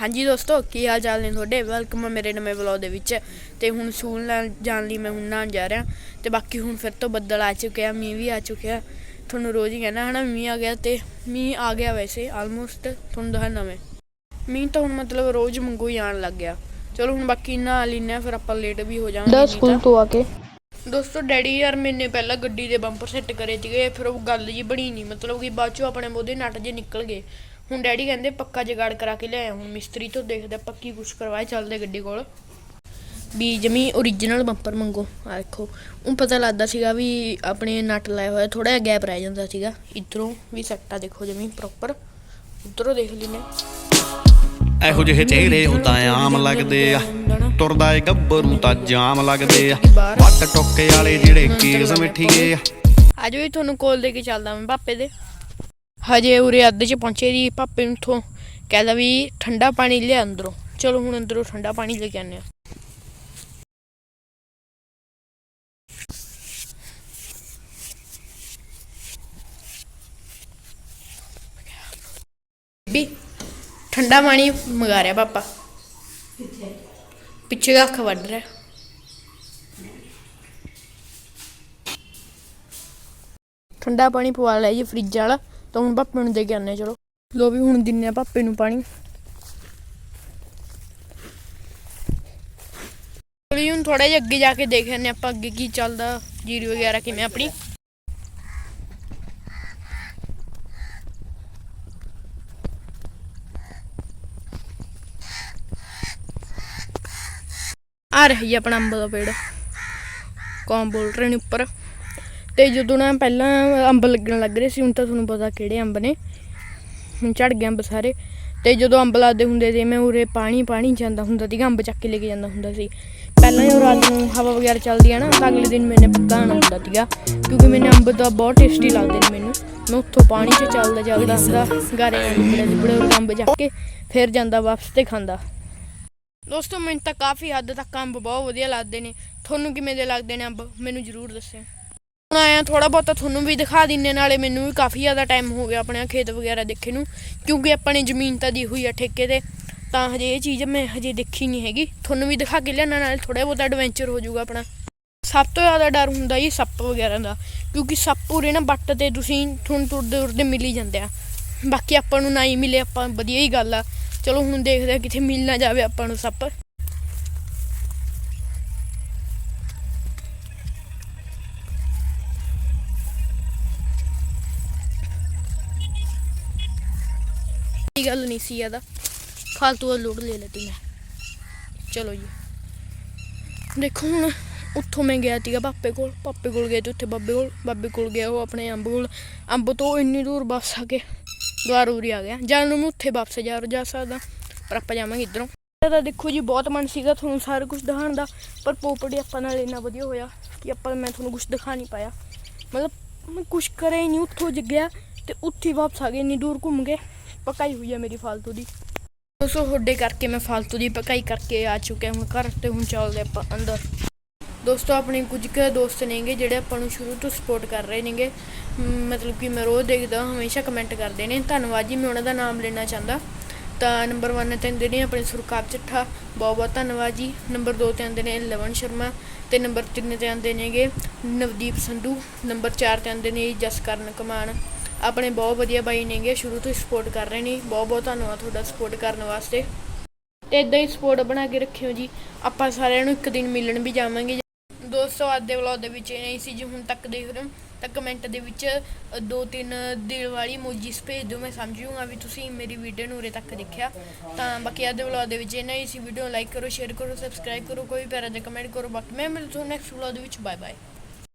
ਹਾਂਜੀ ਦੋਸਤੋ ਕੀ ਹਾਲ ਚਾਲ ਨੇ ਤੁਹਾਡੇ? ਵੈਲਕਮ ਹੈ ਮੇਰੇ ਨਵੇਂ ਵਲੌਗ ਦੇ ਵਿੱਚ। ਤੇ ਹੁਣ ਸਕੂਲ ਨਾਲ ਜਾਣ ਲਈ ਮੈਂ ਹੁਣ ਨਹਾਉਣ ਜਾ ਰਿਹਾ। ਤੇ ਬਾਕੀ ਹੁਣ ਫਿਰ ਤੋਂ ਬੱਦਲ ਆ ਚੁੱਕਿਆ ਮੀਂਹ ਵੀ ਆ ਚੁੱਕਿਆ ਤੁਹਾਨੂੰ ਰੋਜ਼ ਹੀ ਕਹਿਣਾ ਹਨਾ ਮੀਂਹ ਆ ਗਿਆ ਤੇ ਮੀਂਹ ਆ ਗਿਆ ਵੈਸੇ ਆਲਮੋਸਟ ਤੁਹਾਨੂੰ ਦਿਖਾਣਾ ਮੈਂ। ਮੀਂਹ ਤਾਂ ਹੁਣ ਮਤਲਬ ਰੋਜ਼ ਮੰਗੂ ਹੀ ਆਉਣ ਲੱਗ ਗਿਆ। ਚਲੋ ਹੁਣ ਬਾਕੀ ਲੈਂਦੇ ਹਾਂ ਫਿਰ ਆਪਾਂ ਲੇਟ ਵੀ ਹੋ ਜਾਵਾਂਗੇ ਦਾ ਸਕੂਲ ਤਾਂ। ਤੋਂ ਆ ਕੇ। ਦੋਸਤੋ ਡੈਡੀ ਯਾਰ ਮੈਨੇ ਪਹਿਲਾਂ ਗੱਡੀ ਦੇ ਬੰਪਰ ਸੈੱਟ ਕਰੇ ਸੀਗੇ ਫਿਰ ਉਹ ਗੱਲ ਜੀ ਬਣੀ ਨਹੀਂ। ਮਤਲਬ ਕਿ ਬਾਅਦ ਚੋਂ ਆਪਣੇ ਮੋਦੇ ਨਟ ਜੇ ਨਿਕਲ ਗਏ। ਹੁਣ ਡੈਡੀ ਕਹਿੰਦੇ ਪੱਕਾ ਜਗਾੜ ਕਰਾ ਕੇ ਲਿਆਇਆ ਹੁਣ ਮਿਸਤਰੀ ਤੋਂ ਦੇਖਦੇ ਆਪਾਂ ਕੀ ਕੁਛ ਕਰਵਾਏ ਚੱਲਦੇ ਗੱਡੀ ਕੋਲ। ਵੀ ਜਮੀ ਓਰੀਜਨਲ ਬੰਪਰ ਮੰਗੋ। ਆ ਦੇਖੋ ਉਹ ਪਤਾ ਲੱਗਦਾ ਸੀਗਾ ਵੀ ਆਪਣੇ ਨਟ ਲਾਇਆ ਹੋਇਆ ਥੋੜਾ ਜਿਹਾ ਗੈਪ ਰਹਿ ਜਾਂਦਾ ਸੀਗਾ। ਇਧਰੋਂ ਵੀ ਸੈੱਟਾ ਦੇਖੋ ਜਮੀ ਪ੍ਰੋਪਰ ਉਧਰੋਂ ਦੇਖ ਲੈਨੇ ਇਹੋ ਜਿਹੇ ਚਿਹਰੇ ਤਾਂ ਆਮ ਲੱਗਦੇ ਆ। ਤੁਰਦਾ ਏ ਗੱਭਰੂ ਤਾਂ ਜਾਮ ਲੱਗਦੇ ਆ। ਵੱਟ ਟੋਕੇ ਵਾਲੇ ਜਿਹੜੇ ਕੇਸ ਮਿੱਠੀਏ ਆ। ਅੱਜ ਵੀ ਤੁਹਾਨੂੰ ਕੋਲ ਦੇ ਕੇ ਚੱਲਦਾ ਮੈਂ ਪਾਪੇ ਦੇ। ਹਜੇ ਉਰੇ ਅੱਧ ਚ ਪਹੁੰਚੇ ਦੀ ਪਾਪੇ ਨੂੰ ਤੋਂ ਕਹਿੰਦਾ ਵੀ ਠੰਡਾ ਪਾਣੀ ਲਿਆ ਅੰਦਰੋਂ। ਚਲੋ ਹੁਣ ਅੰਦਰੋਂ ਠੰਡਾ ਪਾਣੀ ਲੈ ਕੇ ਆਨੇ ਆ ਵੀ ਠੰਡਾ ਪਾਣੀ ਮੰਗਾ ਰਿਹਾ ਪਾਪਾ। ਪਿੱਛੇ ਅੱਖ ਵੱਢ ਰਿਹਾ। ਠੰਡਾ ਪਾਣੀ ਪਵਾ ਲਿਆ ਜੀ ਫ੍ਰਿਜ ਵਾਲਾ। ਤਾਂ ਹੁਣ ਪਾਪੇ ਨੂੰ ਦੇ ਕੇ ਆਨੇ ਚਲੋ। ਲੋ ਵੀ ਹੁਣ ਦਿੰਨੇ ਆ ਪਾਪੇ ਨੂੰ ਪਾਣੀ। ਚਲੋ ਹੁਣ ਥੋੜਾ ਜਿਹਾ ਅੱਗੇ ਜਾ ਕੇ ਦੇਖ ਆਨੇ ਆਪਾਂ ਅੱਗੇ ਕੀ ਚੱਲਦਾ, ਜੀਰੀ ਵਗੈਰਾ ਕਿਵੇਂ ਆਪਣੀ। ਆ ਰਹੀ ਹੈ ਆਪਣਾ ਅੰਬ ਦਾ ਪੇੜ। ਕੌਣ ਬੋਲ ਰਹੇ ਨੇ ਉੱਪਰ। ਤੇ ਜਦੋਂ ਨਾ ਪਹਿਲਾਂ ਅੰਬ ਲੱਗਣ ਲੱਗ ਰਹੇ ਸੀ, ਹੁਣ ਤਾਂ ਤੁਹਾਨੂੰ ਪਤਾ ਕਿਹੜੇ ਅੰਬ ਨੇ। ਹੁਣ ਝੜ ਗਏ ਅੰਬ ਸਾਰੇ। ਤੇ ਜਦੋਂ ਅੰਬ ਲੱਗਦੇ ਹੁੰਦੇ ਸੀ, ਮੈਂ ਉਰੇ ਪਾਣੀ ਪਾਣੀ ਜਾਂਦਾ ਹੁੰਦਾ ਸੀਗਾ, ਅੰਬ ਚੱਕ ਕੇ ਲੈ ਕੇ ਜਾਂਦਾ ਹੁੰਦਾ ਸੀ। ਪਹਿਲਾਂ ਜਦੋਂ ਰਾਤ ਨੂੰ ਹਵਾ ਵਗੈਰਾ ਚੱਲਦੀ ਆ ਨਾ, ਤਾਂ ਅਗਲੇ ਦਿਨ ਮੈਨੇ ਪੱਕਾ ਆਉਣਾ ਹੁੰਦਾ ਸੀਗਾ, ਕਿਉਂਕਿ ਮੈਨੇ ਅੰਬ ਤਾਂ ਬਹੁਤ ਟੇਸਟੀ ਲੱਗਦੇ ਨੇ ਮੈਨੂੰ। ਮੈਂ ਉੱਥੋਂ ਪਾਣੀ 'ਚ ਚੱਲਦਾ ਚੱਲਦਾ ਹੁੰਦਾ ਗਾਰੇ ਬੜੇ ਬੜੇ ਅੰਬ ਚੱਕ ਕੇ ਫਿਰ ਜਾਂਦਾ ਵਾਪਸ ਤੇ ਖਾਂਦਾ। ਦੋਸਤੋ, ਮੈਨੂੰ ਤਾਂ ਕਾਫੀ ਹੱਦ ਤੱਕ ਅੰਬ ਬਹੁਤ ਵਧੀਆ ਲੱਗਦੇ ਨੇ। ਤੁਹਾਨੂੰ ਕਿਵੇਂ ਦੇ ਲੱਗਦੇ ਨੇ ਅੰਬ? ਮੈਨੂੰ ਜ਼ਰੂਰ ਦੱਸਿਓ। ਆਇਆ ਥੋੜਾ ਬਹੁਤਾ ਤੁਹਾਨੂੰ ਵੀ ਦਿਖਾ ਦਿੰਨੇ ਨਾਲੇ ਮੈਨੂੰ ਵੀ ਕਾਫੀ ਜ਼ਿਆਦਾ ਟਾਈਮ ਹੋ ਗਿਆ ਆਪਣੇ ਖੇਤ ਵਗੈਰਾ ਦੇਖੇ ਨੂੰ, ਕਿਉਂਕਿ ਆਪਣੇ ਜ਼ਮੀਨ ਤਾਂ ਦੀ ਹੋਈ ਆ ਠੇਕੇ ਤੇ, ਤਾਂ ਹਜੇ ਇਹ ਚੀਜ਼ ਮੈਂ ਹਜੇ ਦੇਖੀ ਨਹੀਂ ਹੈਗੀ। ਤੁਹਾਨੂੰ ਵੀ ਦਿਖਾ ਕੇ ਲਿਆਉਣਾ, ਨਾਲੇ ਥੋੜਾ ਬਹੁਤਾ ਐਡਵੈਂਚਰ ਹੋ ਜਾਊਗਾ ਆਪਣਾ। ਸਭ ਤੋਂ ਜ਼ਿਆਦਾ ਡਰ ਹੁੰਦਾ ਜੀ ਸੱਪ ਵਗੈਰਾ ਦਾ, ਕਿਉਂਕਿ ਸੱਪ ਪੂਰੇ ਨਾ ਬੱਟ ਤੇ ਤੁਸੀਂ ਤੁਹਾਨੂੰ ਤੁਰਦੇ ਤੁਰਦੇ ਮਿਲ ਹੀ ਜਾਂਦੇ ਆ। ਬਾਕੀ ਆਪਾਂ ਨੂੰ ਨਾ ਹੀ ਮਿਲੇ, ਆਪਾਂ ਵਧੀਆ ਹੀ ਗੱਲ ਆ। ਚਲੋ ਹੁਣ ਦੇਖਦੇ ਆ ਕਿਥੇ ਮਿਲ ਨਾ ਜਾਵੇ ਆਪਾਂ ਨੂੰ ਸੱਪ। ਇਹ ਗੱਲ ਨਹੀਂ ਸੀ ਇਹਦਾ ਫालतू ਦਾ ਲੋਡ ਲੈ ਲੈਤੀ ਮੈਂ। ਚਲੋ ਜੀ। ਦੇਖੋ ਹੁਣ ਉੱਥੋਂ ਮੈਂ ਗਿਆ ਸੀਗਾ ਪਾਪੇ ਕੋਲ। ਪਾਪੇ ਕੋਲ ਗਏ ਤੇ ਉੱਥੇ ਬਾਬੇ ਕੋਲ। ਬਾਬੇ ਕੋਲ ਗਿਆ ਉਹ ਆਪਣੇ ਅੰਬ ਕੋਲ। ਅੰਬ ਤੋਂ ਇੰਨੀ ਦੂਰ ਵਾਪਸ ਆ ਕੇ ਦੁਆਰ ਉਰੀ ਆ ਗਿਆ। ਜਾਂ ਨੂੰ ਉੱਥੇ ਵਾਪਸ ਜਾ ਜਾ ਸਕਦਾ, ਪਰ ਆਪਾਂ ਜਾਵਾਂਗੇ ਇਧਰੋਂ। ਤਾਂ ਦੇਖੋ ਜੀ ਬਹੁਤ ਮਨ ਸੀਗਾ ਤੁਹਾਨੂੰ ਸਾਰਾ ਕੁਝ ਦਿਖਾਉਣ ਦਾ, ਪਰ ਪੋਪੜੀ ਆਪਾਂ ਨਾਲ ਇੰਨਾ ਵਧੀਆ ਹੋਇਆ ਕਿ ਆਪਾਂ ਮੈਂ ਤੁਹਾਨੂੰ ਕੁਝ ਦਿਖਾ ਨਹੀਂ ਪਾਇਆ। ਮਤਲਬ ਮੈਂ ਕੁਝ ਕਰਿਆ ਹੀ ਨਹੀਂ, ਉੱਥੋਂ ਜਗਿਆ ਤੇ ਉੱਥੇ ਹੀ ਵਾਪਸ ਆ ਗਏ, ਇੰਨੀ ਦੂਰ ਘੁੰਮ ਗਏ ਪਕਾਈ ਹੋਈ ਹੈ ਮੇਰੀ ਫਾਲਤੂ ਦੀ। ਦੋਸਤੋ ਤੁਹਾਡੇ ਕਰਕੇ ਮੈਂ ਫਾਲਤੂ ਦੀ ਪਕਾਈ ਕਰਕੇ ਆ ਚੁੱਕਿਆ ਹਾਂ ਘਰ ਤੇ ਹੁਣ ਚੱਲਦੇ ਆਪਾਂ ਅੰਦਰ। ਦੋਸਤੋ, ਆਪਣੇ ਕੁਝ ਕੁ ਦੋਸਤ ਨੇਗੇ ਜਿਹੜੇ ਆਪਾਂ ਨੂੰ ਸ਼ੁਰੂ ਤੋਂ ਸਪੋਰਟ ਕਰ ਰਹੇ ਨੇਗੇ। ਮਤਲਬ ਕਿ ਮੈਂ ਰੋਜ਼ ਦੇਖਦਾ, ਹਮੇਸ਼ਾ ਕਮੈਂਟ ਕਰਦੇ ਨੇ। ਧੰਨਵਾਦ ਜੀ, ਮੈਂ ਉਹਨਾਂ ਦਾ ਨਾਮ ਲੈਣਾ ਚਾਹੁੰਦਾ। ਤਾਂ ਨੰਬਰ 1 ਤੇ ਆਉਂਦੇ ਨੇ ਆਪਣੇ ਸੁਰਕਾਬ ਚੱਠਾ। ਬਹੁਤ ਬਹੁਤ ਧੰਨਵਾਦ ਜੀ। ਨੰਬਰ 2 ਤੇ ਆਉਂਦੇ ਨੇ ਲਵਨ ਸ਼ਰਮਾ। ਤੇ ਨੰਬਰ 3 ਤੇ ਆਉਂਦੇ ਨੇਗੇ ਨਵਦੀਪ ਸੰਧੂ। ਨੰਬਰ 4 ਤੇ ਆਉਂਦੇ ਨੇ ਜਸਕਰਨ ਕਮਾਨ। ਆਪਣੇ ਬਹੁਤ ਵਧੀਆ ਬਾਈ ਨੇਗੇ ਸ਼ੁਰੂ ਤੋਂ ਸਪੋਰਟ ਕਰ ਰਹੇ ਨੇ। ਬਹੁਤ ਬਹੁਤ ਧੰਨਵਾਦ ਤੁਹਾਡਾ ਸਪੋਰਟ ਕਰਨ ਵਾਸਤੇ। ਤੇ ਇਦਾਂ ਹੀ ਸਪੋਰਟ ਬਣਾ ਕੇ ਰੱਖਿਓ ਜੀ। ਆਪਾਂ ਸਾਰਿਆਂ ਨੂੰ ਇੱਕ ਦਿਨ ਮਿਲਣ ਵੀ ਜਾਵਾਂਗੇ। ਦੋਸਤੋ, ਅੱਜ ਦੇ ਵਲੌਗ ਦੇ ਵਿੱਚ ਇਹ ਨਹੀਂ ਸੀ ਜੀ, ਹੁਣ ਤੱਕ ਦੇਖ ਰਹੇ ਹੋ। ਤਾਂ ਕਮੈਂਟ ਦੇ ਵਿੱਚ ਦੋ ਤਿੰਨ ਦਿਲ ਵਾਲੀ ਮੋਜੀਸ ਭੇਜ ਦਿਓ। ਮੈਂ ਸਮਝ ਜੂਗਾ ਵੀ ਤੁਸੀਂ ਮੇਰੀ ਵੀਡੀਓ ਨੂੰ ਉਰੇ ਤੱਕ ਦੇਖਿਆ। ਤਾਂ ਬਾਕੀ ਅੱਜ ਦੇ ਵਲੌਗ ਦੇ ਵਿੱਚ ਇਹ ਨਹੀਂ ਸੀ। ਵੀਡੀਓ ਲਾਈਕ ਕਰੋ ਸ਼ੇਅਰ ਕਰੋ ਸਬਸਕ੍ਰਾਈਬ ਕਰੋ, ਕੋਈ ਪਿਆਰਾ ਜਿਹਾ ਕਮੈਂਟ ਕਰੋ। ਬਾਕੀ ਮੈਂ ਮਿਲਦਾ ਤੁਹਾਨੂੰ ਨੈਕਸਟ ਵਲੌਗ ਦੇ ਵਿੱਚ। Bye bye